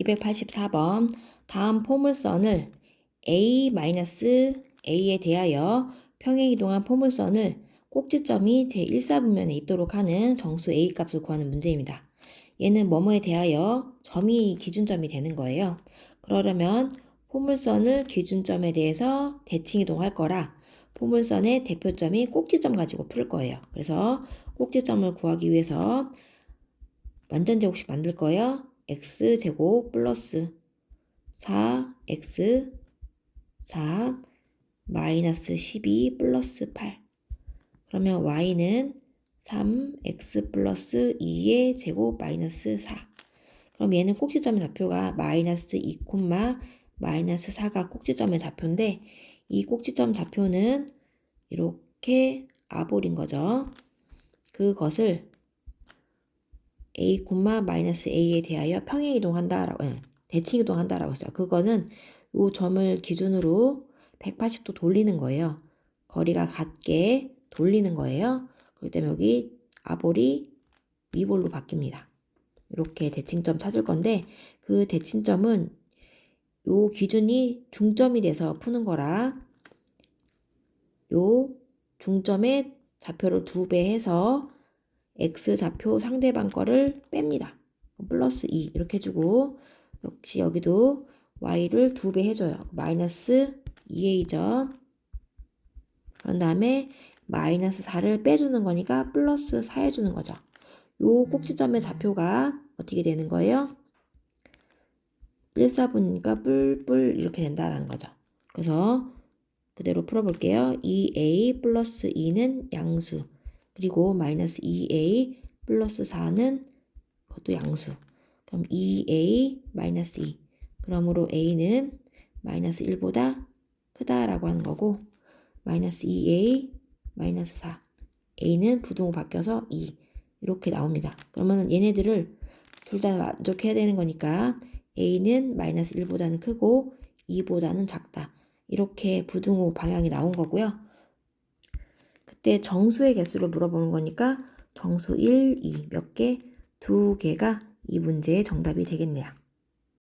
284번 다음 포물선을 A-A에 대하여 평행 이동한 포물선을 꼭지점이 제1사분면에 있도록 하는 정수 A 값을 구하는 문제입니다. 얘는 뭐뭐에 대하여 점이 기준점이 되는 거예요. 그러려면 포물선을 기준점에 대해서 대칭 이동할 거라 포물선의 대표점이 꼭지점 가지고 풀 거예요. 그래서 꼭지점을 구하기 위해서 완전제곱식 만들 거예요. X제곱 플러스 4x 4 마이너스 12 플러스 8 그러면 y는 3x 플러스 2의 제곱 마이너스 4 그럼 얘는 꼭지점의 좌표가 마이너스 2 콤마 마이너스 4가 꼭지점의 좌표인데 이 꼭지점 좌표는 이렇게 아볼인 거죠. 그것을 a, 마이너스 a에 대하여 평행 이동한다라고 예, 대칭 이동한다라고 했어요. 그거는 이 점을 기준으로 180도 돌리는 거예요. 거리가 같게 돌리는 거예요. 때문에 여기 아볼이 위볼로 바뀝니다. 이렇게 대칭점 찾을 건데 그 대칭점은 요 기준이 중점이 돼서 푸는 거라 요 중점의 좌표를 두 배 해서 x 좌표 상대방 거를 뺍니다. 플러스 2 이렇게 해주고 역시 여기도 y를 두배 해줘요. 마이너스 2a죠. 그런 다음에 마이너스 4를 빼주는 거니까 플러스 4 해주는 거죠. 요 꼭지점의 좌표가 어떻게 되는 거예요? 1, 4분이니까 뿔뿔 이렇게 된다라는 거죠. 그래서 그대로 풀어볼게요. 2a 플러스 2는 양수. 그리고 마이너스 2a 플러스 4는 그것도 양수. 그럼 2a 마이너스 2. 그러므로 a는 마이너스 1보다 크다라고 하는 거고 마이너스 2a 마이너스 4. a는 부동호 바뀌어서 2. 이렇게 나옵니다. 그러면 얘네들을 둘 다 만족해야 되는 거니까 a는 마이너스 1보다는 크고 2보다는 작다. 이렇게 부등호 방향이 나온 거고요. 그때 정수의 개수를 물어보는 거니까 정수 1, 2 몇 개? 두 개가 이 문제의 정답이 되겠네요.